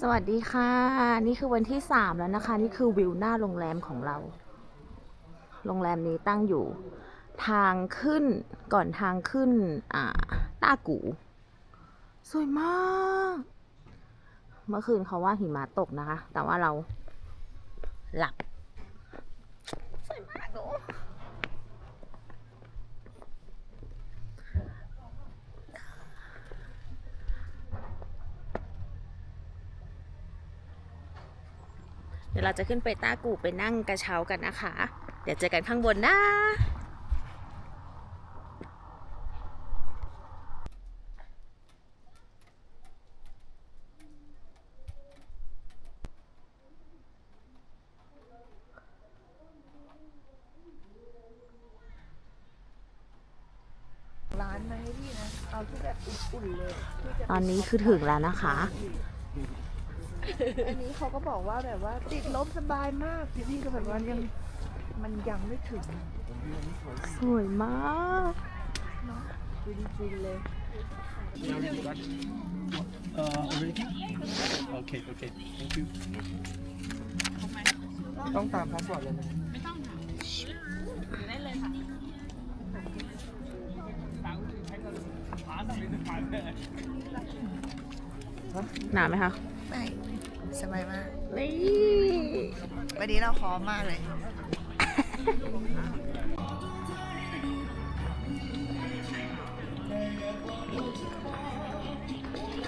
สวัสดีค่ะ นี่คือวันที่สามแล้วนะคะ นี่คือวิวหน้าโรงแรมของเรา โรงแรมนี้ตั้งอยู่ ทางขึ้นก่อนทางขึ้น อ่าต้ากู สวยมาก เมื่อคืนเขาว่าหิมะตกนะคะ แต่ว่าเราหลับ สวยมากโอ้ เดี๋ยวเราจะขึ้นไปต้ากูไปนั่งกระเช้ากันนะคะ เดี๋ยวเจอกันข้างบนนะร้านมาให้พี่นะเอาที่แบบอุ่นๆเลยที่จะตอนนี้คือถึงแล้วนะคะ อันนี้เขาก็บอกว่าแบบว่า ติดลมสบายมากพี่พี่ก็แบบว่ายังมันยังไม่ถึงสวยมากฟินๆเลย Uh, already? Okay, okay. Thank you. ต้องตามพาสปอร์ตเลยนะหนาวไหมคะไม่ สบายมากนี่วันนี้เราพร้อมมากเลย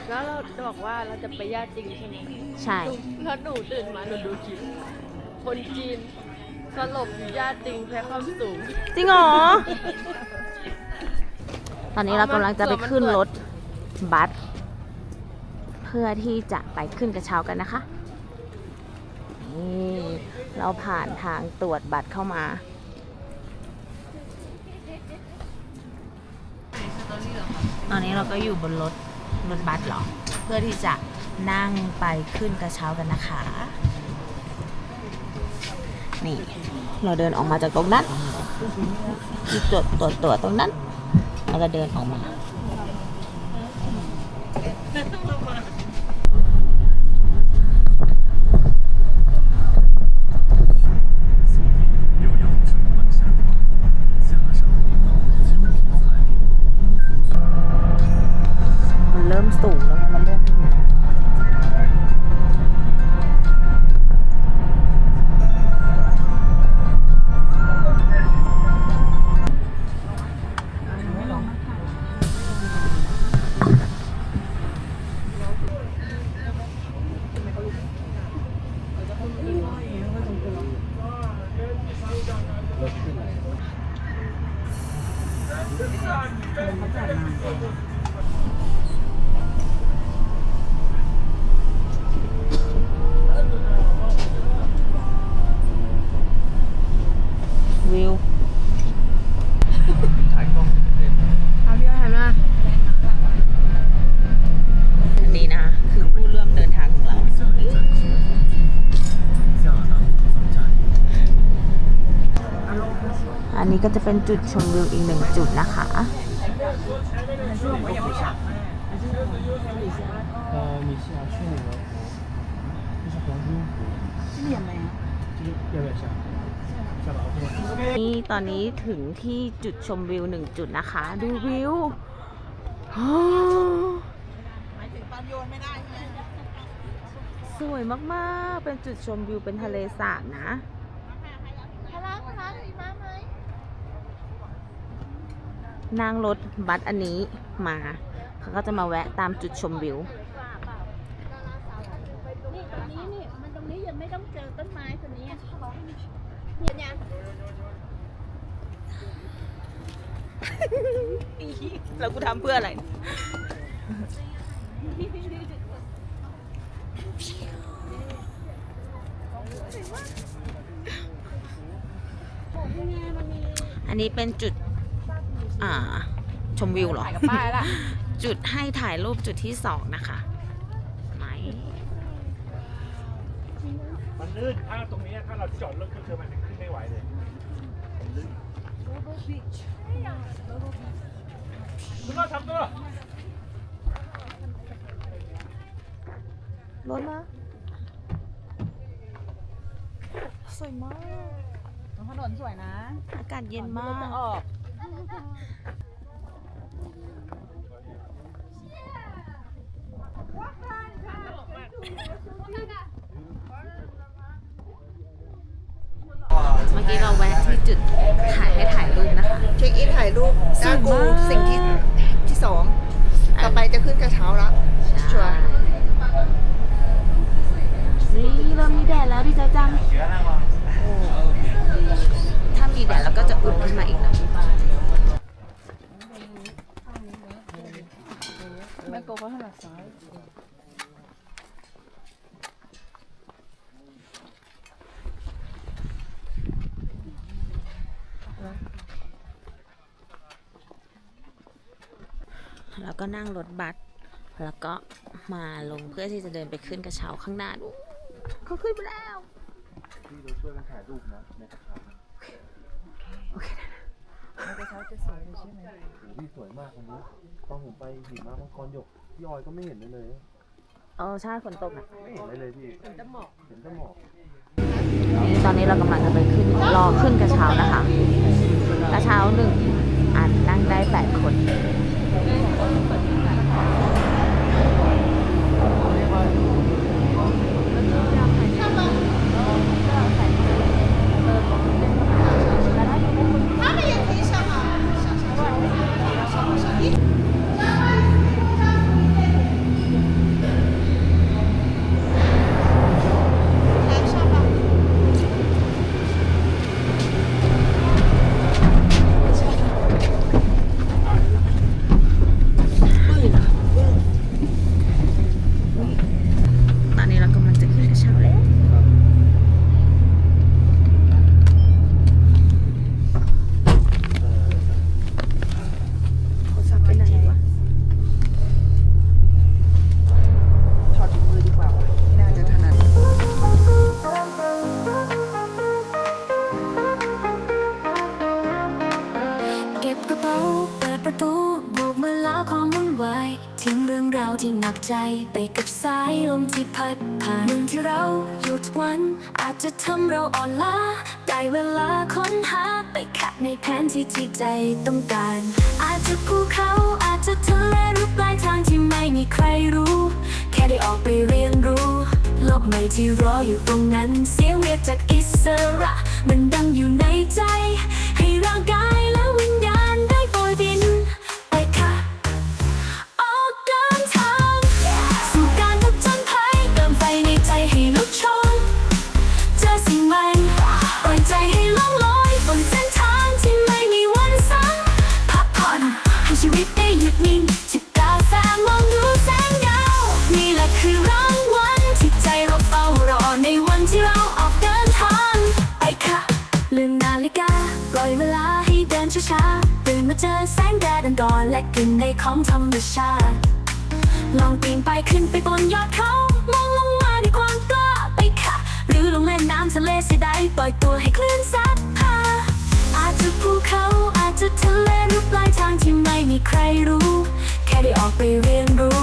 แล้วเราบอกว่าเราจะไปย่าจริงใช่ไหมใช่ แล้วหนูตื่นมาหนูดูคลิปคนจีนสลบอยู่ย่าจริงแพ้ความสูงจริงเหรอ ตอนนี้เรากำลังจะไปขึ้นรถบัสเพื่อที่จะไปขึ้นกระเช้ากันนะคะนี่เราผ่านทางตรวจบัตรเข้ามาตอนนี้เราก็อยู่บนรถรถบัสหรอ เพื่อที่จะนั่งไปขึ้นกระเช้ากันนะคะ นี่ เราเดินออกมาจากตรงนั้นที่ตรวจตรวจตรวจตรงนั้นแล้วก็เดินออกมาี้ก็จะเป็นจุดชมวิวอีกหนึ่งจุดนะคะนี่ตอนนี้ถึงที่จุดชมวิวหนึ่งจุดนะคะ ดูวิวสวยมาก ๆ เป็นจุดชมวิวเป็นทะเลสาบนะ นั่งรถบัสอันนี้มาเขาก็จะมาแวะตามจุดชมวิว นี่ตรงนี้นี่มันตรงนี้ยังไม่ต้องเจอต้นไม้ตัวนี้อะเห็นยังแล้วกูทำเพื่ออะไร อันนี้เป็นจุด อ่า ชมวิวเหรอ ถ่ายกับป้ายละจุดให้ถ่ายรูปจุดที่สองนะคะไหนมันลื่นถ้าตรงนี้ถ้าเราจอดรถคือมันขึ้นไม่ไหวเลยลื่นคุณก็ทำตัวรถมาสวยมาก ถนนสวยนะ อากาศเย็นมากจะออก เมื่อกี้เราแวะที่จุดถ่ายให้ถ่ายรูปนะคะ เช็คอินถ่ายรูปสวยดากูมากสิ่งที่ที่สองต่อไปจะขึ้นกระเช้าละชัวร์นี่เริ่มมีแดดแล้วดีใจจัง ถ้ามีแดดแล้วก็จะอุ่นขึ้นมาอีกนะ โกก็ถนัดซ้ายแล้วก็นั่งรถบัส แล้วก็มาลงเพื่อที่จะเดินไปขึ้นกระเช้าข้างหน้าดูเขาขึ้นไปแล้วที่เราช่วยกันถ่ายรูปนะในกระเช้านะกระเช้า จะสวยเลยใช่ไหมโอ้โหสวยมากวันนี้ตอนผมไปหิมะมังกรหยกพี่ออยก็ไม่เห็นเลยเลยเออใช่ฝนตกอะไม่เห็นเลยเลยพี่เห็นแต่หมอกเห็นแต่หมอกนี่ตอนนี้เรากำลังจะไปขึ้นรอขึ้นกระเช้านะคะกระเช้าหนึ่งอันนั่งได้แปดคน ที่ที่ใจต้องการ อาจจะภูเขาอาจจะทะเลหรือปลายทางที่ไม่มีใครรู้ แค่ได้ออกไปเรียนรู้โลกใหม่ที่รออยู่ตรงนั้น เสียงเรียกจากอิสระ มันดังอยู่ในใจ ให้ร่างกาย และกลิ่นในของธรรมชาติ ลองปีนไปขึ้นไปบนยอดเขา มองลงมาด้วยความกล้าไปค่ะ หรือลงเล่นน้ำทะเลเสียดายปล่อยตัวให้คลื่นซัดพาอาจจะภูเขาอาจจะทะเลหรือปลายทางที่ไม่มีใครรู้ แค่ได้ออกไปเรียนรู้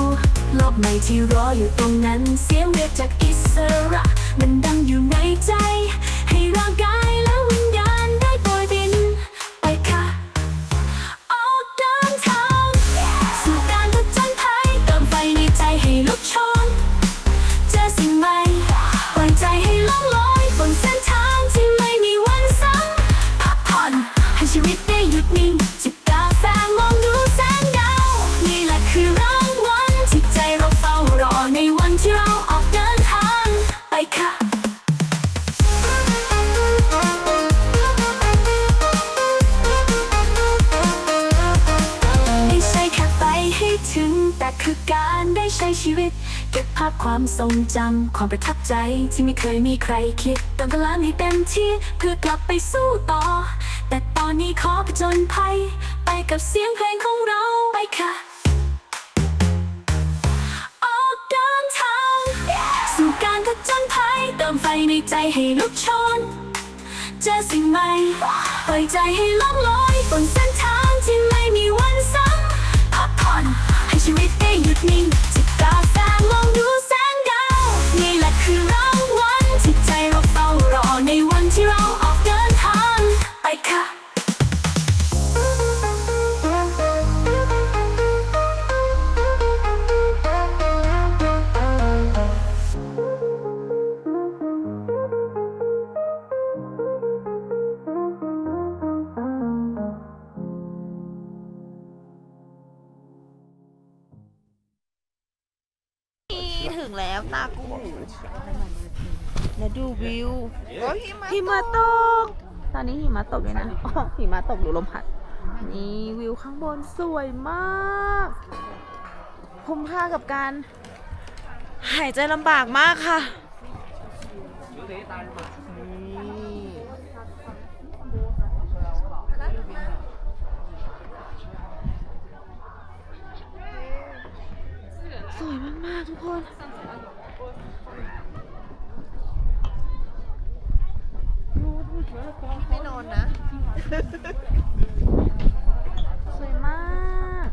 โลกใหม่ที่รออยู่ตรงนั้น เสียงเรียกจากอิสระ มันดังอยู่ในใจ ให้ร่างกายและวิญญาณาพความทรงจำความประทับใจที่ไม่เคยมีใครคิดเติมพลังให้เต็มที่เพื่อกลับไปสู้ต่อ แต่ตอนนี้ขอผจญภัย ไปกับเสียงเพลงของเราไปค่ะ ออกเดินทาง สู่การผจญภัยเติมไฟในใจให้ลุกโชนเจอสิ่งใหม่ปล่อยใจให้ล่องลอยบนเส้นทางที่ไม่มีวันซ้ำพักผ่อนให้ชีวิตได้หยุดนิ่ง ถึงแล้วตากูแล้วดูวิวโอ้ยหิมะหิมะตก ตอนนี้หิมะตกเลยนะอ๋อหิมะตกหรือลมพัด นี่วิวข้างบนสวยมากคุ้มค่ากับการ หายใจลำบากมากค่ะสวยมาก ๆ ทุกคน ไม่นอนนะ สวยมาก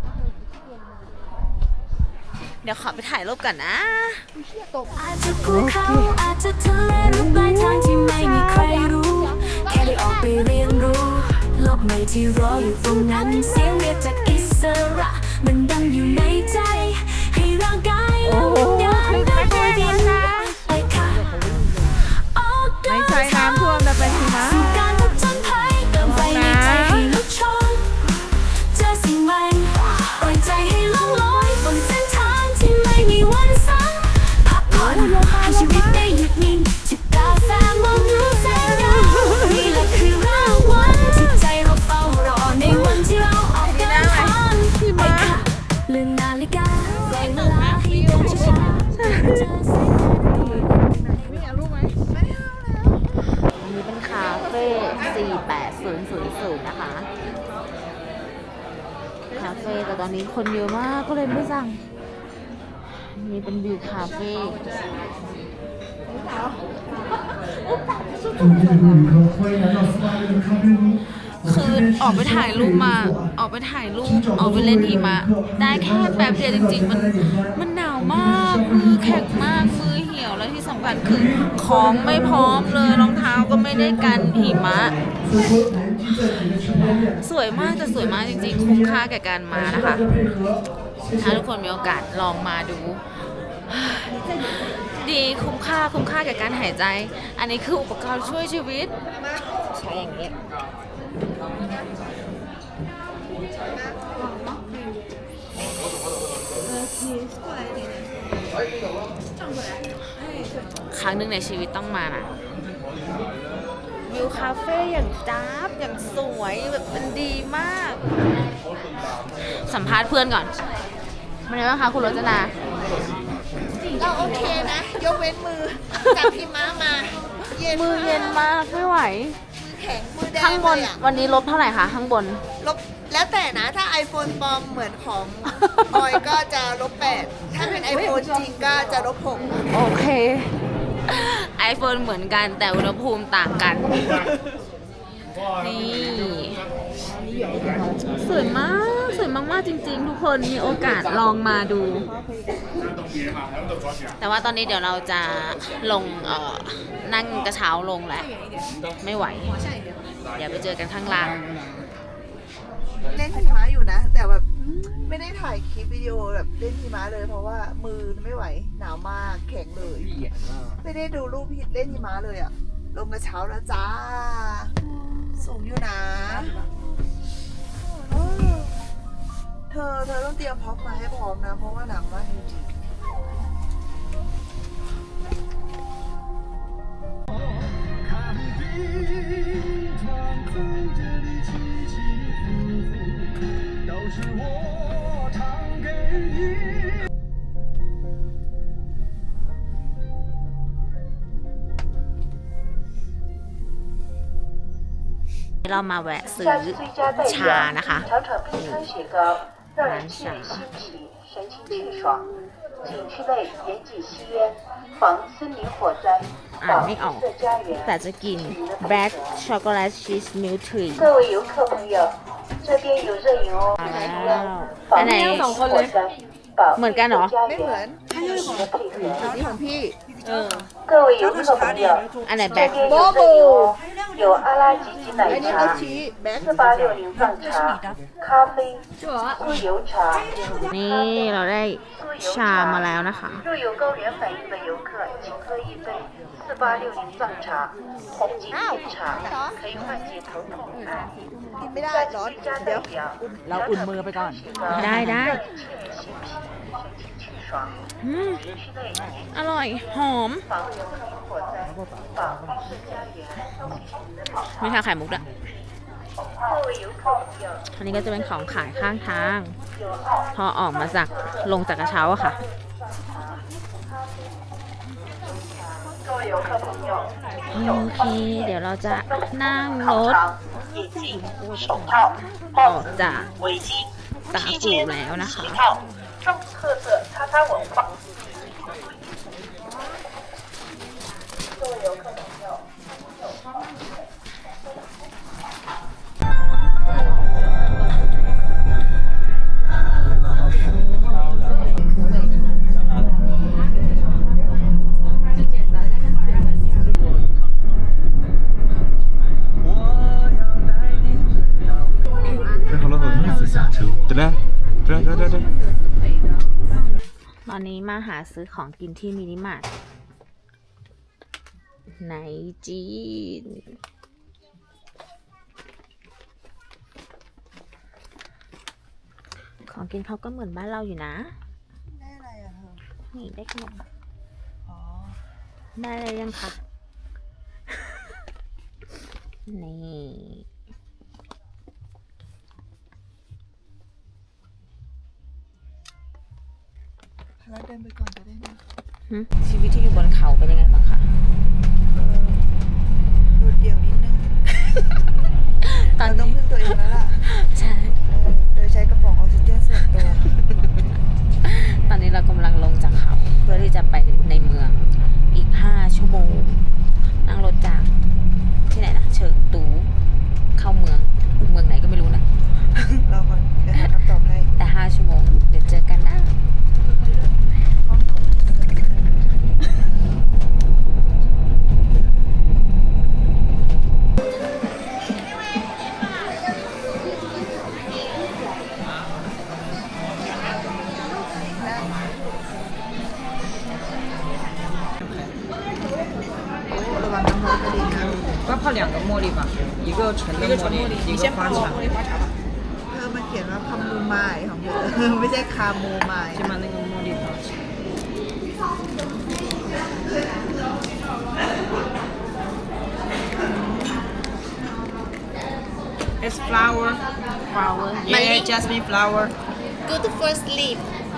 เดี๋ยวขอไปถ่ายรูปก่อนนะอาจจะภูเขาอาจจะทะเลหรือปลายทางที่ไม่มีใครรู้ แค่ได้ออกไปเรียนรู้ โลกใหม่ที่รออยู่ตรงนั้น เสียงเรียกจากอิสระ มันดังอยู่ในใจ ให้ร่างกายและวิญญาณาเฟ่แต่ตอนนี้คนเยอะมากก็เลยไม่สั่งมีเป็นวิวคาเฟ่คือออกไปถ่ายรูปมา ออกไปถ่ายรูปออกไปเล่นหิมะได้แค่แบบเดียวจริงๆ มันมันหนาวมากมือแข็งมากมือเหี่ยวแล้วที่สำคัญคือของไม่พร้อมเลยรองเท้าก็ไม่ได้กันหิมะ สวยมากแต่สวยมากจริงๆ คุ้มค่าแก่การมานะคะ ถ้าทุกคนมีโอกาสลองมาดู ดีคุ้มค่าคุ้มค่าแก่การหายใจ อันนี้คืออุปกรณ์ช่วยชีวิต ใช่อย่างนี้ครั้งหนึ่งในชีวิตต้องมานะ วิวคาเฟ่อย่างจ้าบอย่างสวยแบบมันดีมาก สัมภาษณ์เพื่อนก่อนเป็นไงบ้างคะคุณรจนา เราโอเคนะ ยกเว้นมือจับหิมะมา เย็นมือเย็นมากไม่ไหว มือแข็ง มือแดงข้างบนเลยอะวันนี้ลบเท่าไหร่คะข้างบน ลบแล้วแต่นะ ถ้า iPhone ปลอมเหมือนของบอยก็จะลบแปดถ้าเป็น iPhone จริงก็จะลบหกโอเค iPhone เหมือนกันแต่อุณหภูมิต่างกัน นี่ สวยมาก สวยมาก ๆ จริง ๆ ทุกคนมีโอกาสลองมาดู แต่ว่าตอนนี้เดี๋ยวเราจะลงเอ่อนั่งกระเช้าลงแหละ ไม่ไหว เดี๋ยวไปเจอกันข้างล่าง เล่นหิมะอยู่นะ แต่แบบไม่ได้ถ่ายคลิปวิดีโอแบบเล่นหิมะเลยเพราะว่ามือไม่ไหวหนาวมากแข็งเลย ไม่ได้ดูรูปเล่นหิมะเลยอะลงกระเช้าแล้วจ้า สูงอยู่นะ เธอเธอต้องเตรียมพร็อพมาให้พร้อมนะ เพราะว่าหนาวมากจริง เรามาแวะซื้อ 下次最佳代 ชา 言， นะคะ 尝尝冰川 雪糕，让人沁人心脾，神清气爽。景区内严禁吸烟，防森林火灾， อ่าน 保 ไม่ออก 绿色家园。 แต่จะกิน black chocolate cheese milk tea 各位游客朋友，这边有热饮哦， มา 吸 แล้ว 烟，防 อันไหน 森林火灾，保 เหมือนกันเหรอ 绿色家 ไม่เหมือน 园。积极的配合， นี่ของพี่ 各位游客朋友， อันไหน 这 black 边有热饮哦， 有阿拉吉吉 อัน 奶 นี้ก็ 茶、 ชี้แบ็ค 四八六零藏茶、咖啡、酥油茶。 นี่เราได้ชามาแล้วนะคะ 若有高原反应的游客，请喝一杯四八六零藏茶，红景天茶，可以缓解头痛啊。 กินไม่ได้ร้อน 最佳 เดี๋ยว 代表， เราอุ่นมือไปก่อน ได้ได้ อืมอร่อย หอม ไม่ชาไข่มุกละอันนี้ก็จะเป็นของขายข้างทาง พอออกมาจากลงจากกระเช้าค่ะโอเค เดี๋ยวเราจะนั่งรถออกจากตากูแล้วนะคะ 他猜我画。 ตอนนี้มาหาซื้อของกินที่มินิมาร์ทในจีน ของกินเขาก็เหมือนบ้านเราอยู่นะ ได้อะไรอะเธอนี่ได้ขนมอ๋อ ได้อะไรยังคะ นี่ แล้วเดินไปก่อนจะได้ไหมหึชีวิตที่อยู่บนเขาเป็นยังไงบ้างคะเออโดดเดี่ยวนิดนึงตอนเราต้องนี้พึ่งตัวเองแล้วล่ะใช่เออโดยใช้กระป๋องออกซิเจนส่วนตัวตอนนี้เรากำลังลงจากเขา เพื่อที่จะไปในเมืองอีก 5 ชั่วโมง นั่งรถจากที่ไหนนะเฉิง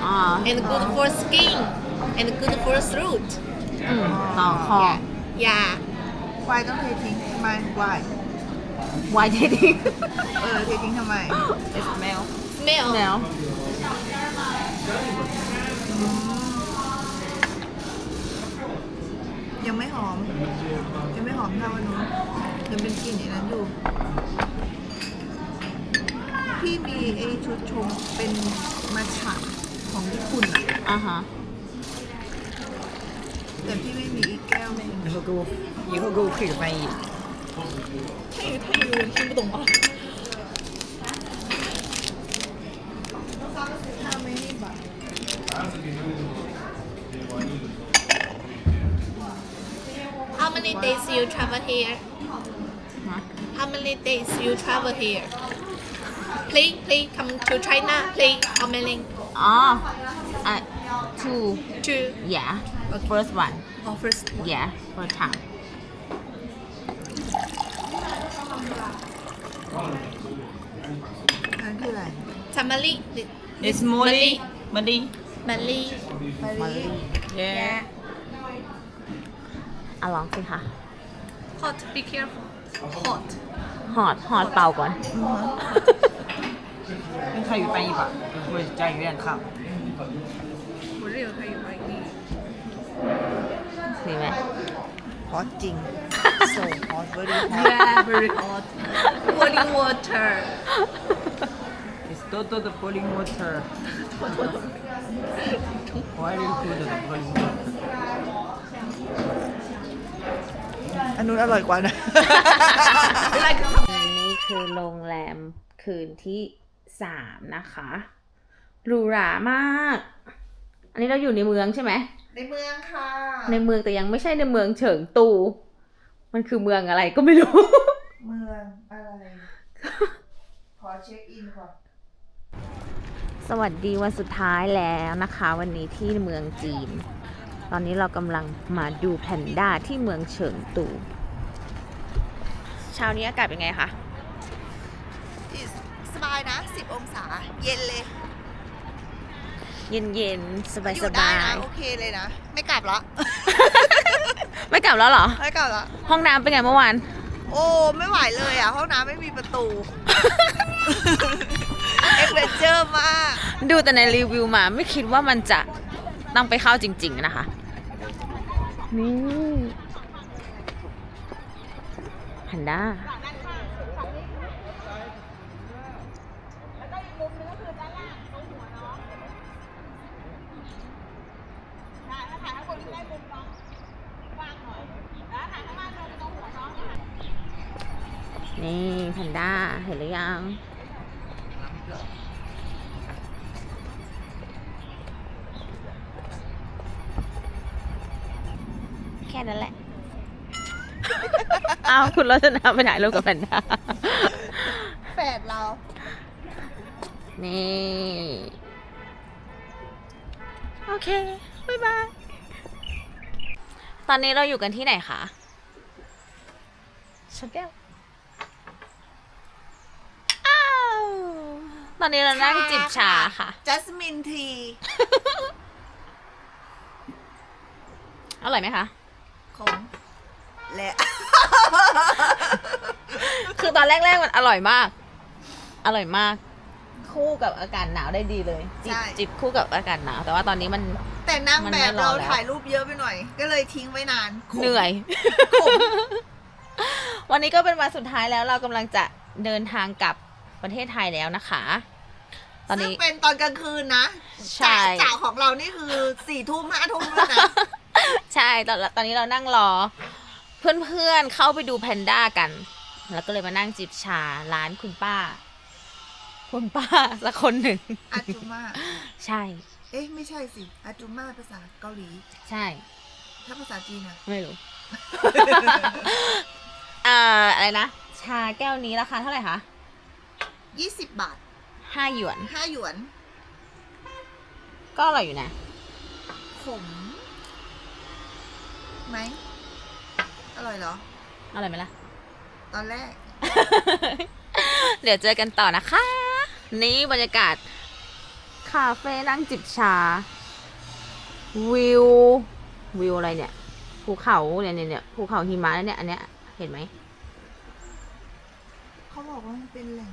sleep อ๋อ and good for skin and good for throat อืมต่อคอ yeah วายต้องเททิ้งทำไมวายไวท์เทดิ้งเออเททิ้งทำไม It smell. smell แล้ว ยังไม่หอม ยังไม่หอมเท่าอันนู้นยังเป็นกลิ่นอย่างนั้นอยู่ พี่มีไอชุดชงเป็นมาฉะ ของญี่ปุ่นอะ อ่าฮะ แต่พี่ไม่มีอีกแก้วหนึ่ง 以后给我，以后给我配个翻译。泰语泰语我听不懂啊 ถ้าไม่นี่บัตร how many days you travel here how many days you travel here please please come to China please how many อ๋ออะ two two yeah first one oh first yeah first time นั่นคืออะไร Tamale It's Molly. Molly. Mali มารี Yeah. อะลองสิคะ hot be careful hot หอดหอดเป่าก่อน 用泰语翻译吧，或者加语院看。我这个可以翻译 ดีไหม ฮอตจริง so hot very hot yeah very hot boiling water It's Toto the boiling water. Very good the boiling water. อันนู้นอร่อยกว่านะ นี่คือโรงแรมคืนที่ สามนะคะหรูหรามาก อันนี้เราอยู่ในเมืองใช่ไหม ในเมืองค่ะ ในเมืองแต่ยังไม่ใช่ในเมืองเฉิงตู มันคือเมืองอะไรก็ไม่รู้ เมืองอะไร ขอเช็คอินก่อนสวัสดีวันสุดท้ายแล้วนะคะ วันนี้ที่เมืองจีน ตอนนี้เรากำลังมาดูแพนด้าที่เมืองเฉิงตู เช้านี้อากาศเป็นไงคะส บายนะ 10 องศา เย็นเลย เย็นๆสบายอๆยู่ได้นะโอเคเลยนะ ไม่กลับละ ไม่กลับแล้วเหรอ ไม่กลับละห้องน้ำเป็นไงเมื่อวาน โอ้ไม่ไหวเลยอะ ห้องน้ำไม่มีประตู เอ็กเวนเจอร์มากดูแต่ในรีวิวมาไม่คิดว่ามันจะต้องไปเข้าจริง ๆ นะคะ นี่แพนด้า นี่แพนด้าเห็นหรือยังแค่นั้นแหละ เอาคุณรัตนาไปถ่ายรูปกับแพนด้าแฝดเรา นี่ โอเค บ๊ายบาย ตอนนี้เราอยู่กันที่ไหนคะชนแก้ว อ้าว ตอนนี้เรานั่งจิบชาค่ะ จัสมินที อร่อยไหมคะของและ คือตอนแรกๆมันอร่อยมาก อร่อยมาก คู่กับอากาศหนาวได้ดีเลย จิบใช่ จิบคู่กับอากาศหนาว แต่ว่าตอนนี้มัน แต่นางมันแบไม่บรอเราแล้ว ถ่ายรูปเยอะไปหน่อย ก็เลยทิ้งไว้นานขมเหนื่อย ขม วันนี้ก็เป็นวันสุดท้ายแล้วเรากำลังจะเดินทางกลับประเทศไทยแล้วนะคะ ตอนซึ่งนี้ เป็นตอนกลางคืนนะใช่ จ่าจ่าของเรานี่คือสี่ทุ่มห้าทุ่มแล้วนะ ใช่ตอนตอนนี้เรานั่งรอ เพื่อนๆเข้าไปดูแพนด้ากัน แล้วก็เลยมานั่งจิบชาร้านคุณป้า คุณป้าสักคนหนึ่ง อาจุมา ใช่ เอ๊ะ ไม่ใช่สิอาจุมาภาษาเกาหลี ใช่ ถ้าภาษาจีนอะไม่รู้ อ่าอะไรนะ ชาแก้วนี้ราคาเท่าไหร่คะ ยี่สิบบาท ห้าหยวน ห้าหยวน ก็อร่อยอยู่นะ ขมไหม อร่อยเหรอ อร่อยไหมล่ะ ตอนแรก เดี๋ยวเจอกันต่อนะคะ นี่บรรยากาศ คาเฟ่นั่งจิบชา วิว วิวอะไรเนี่ย ภูเขาเนี่ยเนี่ยเนี่ยภูเขาหิมะเนี่ย อันเนี้ย เห็นไหม เขาบอกว่ามันเป็นแหล่ง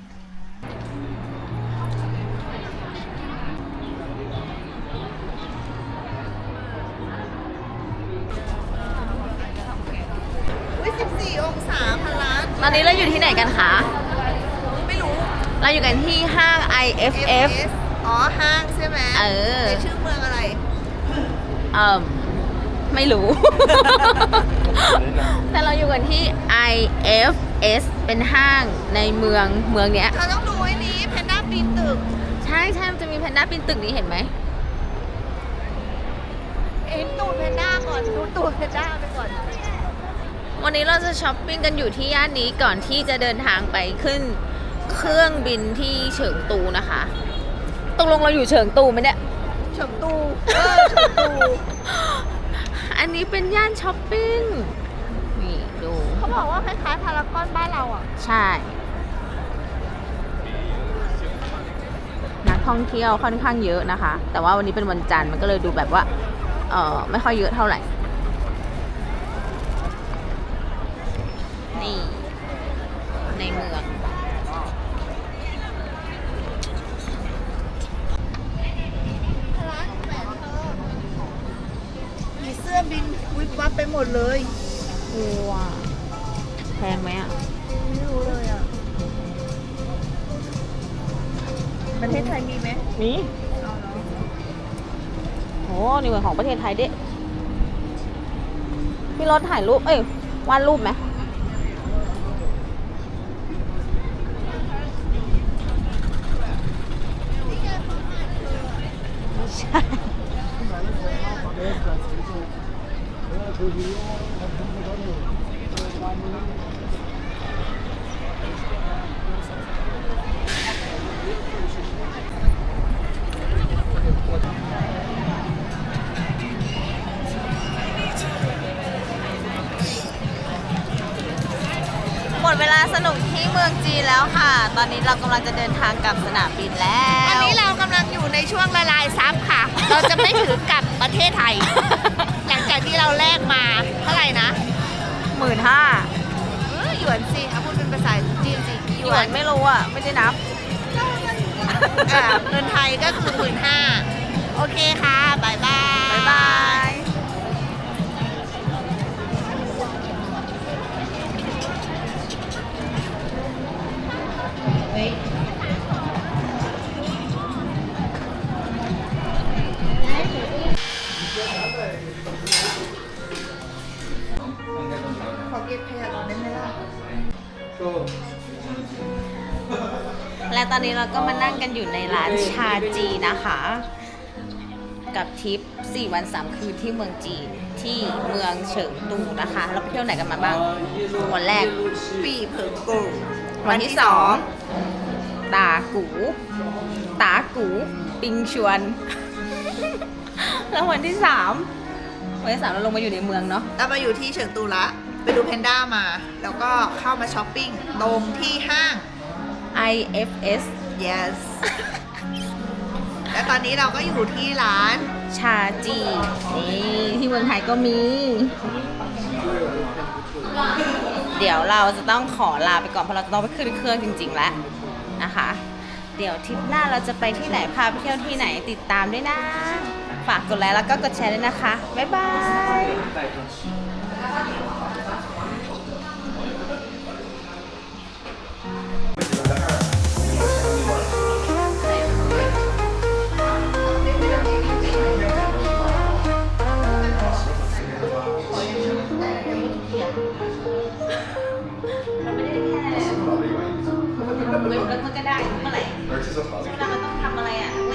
ตอนนี้เราอยู่ที่ไหนกันคะ ไม่รู้ เราอยู่กันที่ห้าง IFF อ๋อ ห้างใช่ไหมเออ ในชื่อเมืองอะไร เอ่อ ไม่รู้ แต่เราอยู่กันที่ IFS เป็นห้างในเมืองเมืองเนี้ยเธอต้องดูไอ้นี้แพนด้าปีนตึก ใช่ใช่มันจะมีแพนด้าปีนตึกนี้เห็นไหมเอ็นตูดแพนด้าก่อนดูตูดแพนด้าไปก่อน วันนี้เราจะช้อปปิ้งกันอยู่ที่ย่านนี้ก่อนที่จะเดินทางไปขึ้นเครื่องบินที่เฉิงตูนะคะตกลงเราอยู่เฉิงตูไหมเนี่ย เฉิงตูเออเฉิงตู อันนี้เป็นย่านช้อปปิ้ง นี่ดูเขาบอกว่าคล้ายๆพารากอนบ้านเราอะ ใช่ นักท่องเที่ยวค่อนข้างเยอะนะคะ แต่ว่าวันนี้เป็นวันจันทร์มันก็เลยดูแบบว่า เออไม่ค่อยเยอะเท่าไหร่ มีไหมมีโอ้นี่เหมือนของประเทศไทยเด้พี่รถถ่ายรูป เอ้ยวาดรูปไหมใช่ จีนแล้วค่ะ ตอนนี้เรากำลังจะเดินทางกลับสนามบินแล้ว อันนี้เรากำลังอยู่ในช่วงละลายซับค่ะ เราจะไม่ถือกลับประเทศไทย หลังจากที่เราแลกมาเท่าไหร่นะหมื่นห้าเออหยวนสิเอาพูดเป็นภาษาจีนสิกี่หหยยววนนไม่รู้อะ ไม่ได้นับ อ่าเงินไทยก็คือหมื่นห้าโอเคค่ะบายบาย อนนี้เราก็มานั่งกันอยู่ในร้านชาจีนะคะ กับทริป 4 วัน 3 คืนที่เมืองจีนที่เมืองเฉิงตูนะคะเราไปเที่ยวไหนกันมาบ้าง วันแรกปีเผิงกูวันที่สองตากูตากูปิงชวน แล้ววันที่สามวันที่สามเราลงมาอยู่ในเมืองเนาะเรามาอยู่ที่เฉิงตูละ ไปดูแพนด้ามา แล้วก็เข้ามาช้อปปิ้งตรงที่ห้าง IFS yes และตอนนี้เราก็อยู่ที่ร้าน ชาจีนี่ที่เมืองไทยก็มี เดี๋ยวเราจะต้องขอลาไปก่อนเพราะเราจะต้องไปขึ้นเครื่องจริง ๆ แล้วนะคะ เดี๋ยวทริปหน้าเราจะไปที่ไหนพาไปเที่ยวที่ไหนติดตามด้วยนะ ฝากกดไลค์แล้วก็กดแชร์ด้วยนะคะ บ๊ายบาย ค่เว็บแล้วก็ได้เมื่อไหร่เวลามันต้องทำอะไรอะ